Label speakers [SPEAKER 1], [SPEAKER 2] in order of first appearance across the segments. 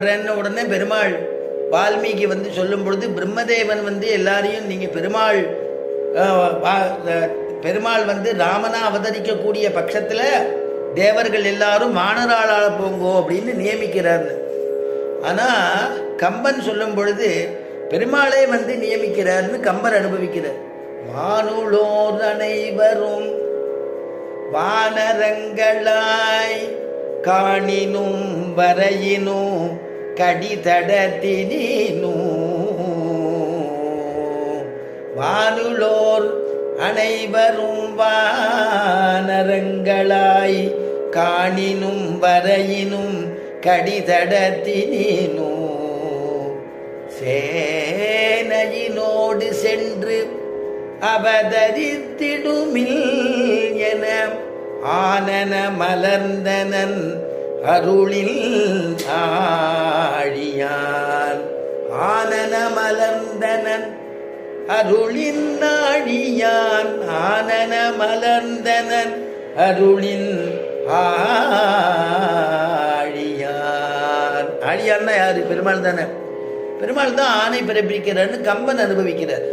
[SPEAKER 1] உடனே பெருமாள் வால்மீகி வந்து சொல்லும் பொழுது பிரம்மதேவன் வந்து எல்லாரையும் நீங்க பெருமாள் வா- பெருமாள் வந்து ராமனா அவதரிக்கக்கூடிய பட்சத்துல தேவர்கள் எல்லாரும் வானராளால போங்கோ அப்படின்னு நியமிக்கிறார் ஆனா கம்பன் சொல்லும் பொழுது பெருமாளே வந்து நியமிக்கிறார்னு கம்பர் அனுபவிக்கிறார். வானுளோர் அனைவரும் வானரங்களாய் காணினும் வரையினும் கடிதடத்தினும் வானுளோர் அனைவரும் வானரங்களாய் காணினும் வரையினும் கடிதடத்தினும் சேனையினோடு சென்று அவதரித்திடுமில் என ஆனன மலர்ந்தனன் அருளில் ஆனனன் அருளின் ஆழியான் ஆனன மலர்ந்தனன். அருளின் ஆழியான். அழியான்னா யாரு? பெருமாள் தானே. பெருமாள் தான் ஆணை பிறப்பிக்கிறார்னு கம்பன் அனுபவிக்கிறார்.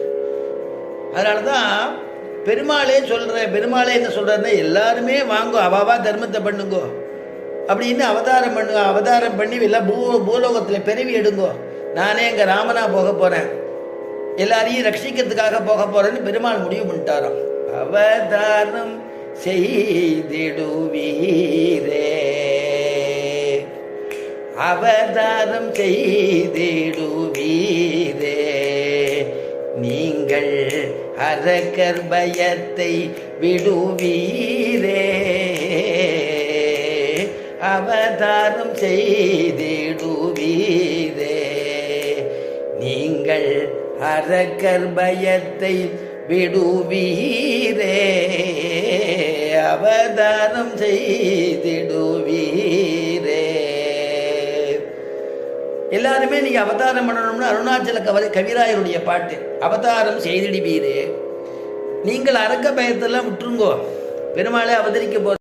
[SPEAKER 1] அதனால தான் பெருமாளே சொல்ற பெருமாளே என்ன சொல்றாருன்னா எல்லாருமே வாங்கோ அவாவா தர்மத்தை பண்ணுங்கோ. அப்படின்னு அவதாரம் பண்ணுங்க அவதாரம் பண்ணி எல்லாம் பூ பூலோகத்தில் பிறவி எடுங்கோ. நானே எங்கள் ராமனா போக போகிறேன் எல்லாரையும் ரட்சிக்கிறதுக்காக போக போறேன்னு பெருமாள் முடிவு பண்ணிட்டாராம். அவதாரம் செய்திடுவீரே. அவதாரம் செய்திடுவீரே. நீங்கள் அரக்கர் பயத்தை விடுவீரே. அவதாரம் செய்திடுவீரே. நீங்கள் அரக்கர் பயத்தை விடுவீரே அவதாரம் செய்திடுவீரே. எல்லாருமே நீங்க அவதாரம் பண்ணணும்னு அருணாச்சல கவரி கவிராயருடைய பாட்டு அவதாரம் செய்திடுவீரே. நீங்கள் அரக்க பயத்தெல்லாம் விட்டுருங்கோ. பெருமாளே அவதரிக்க போ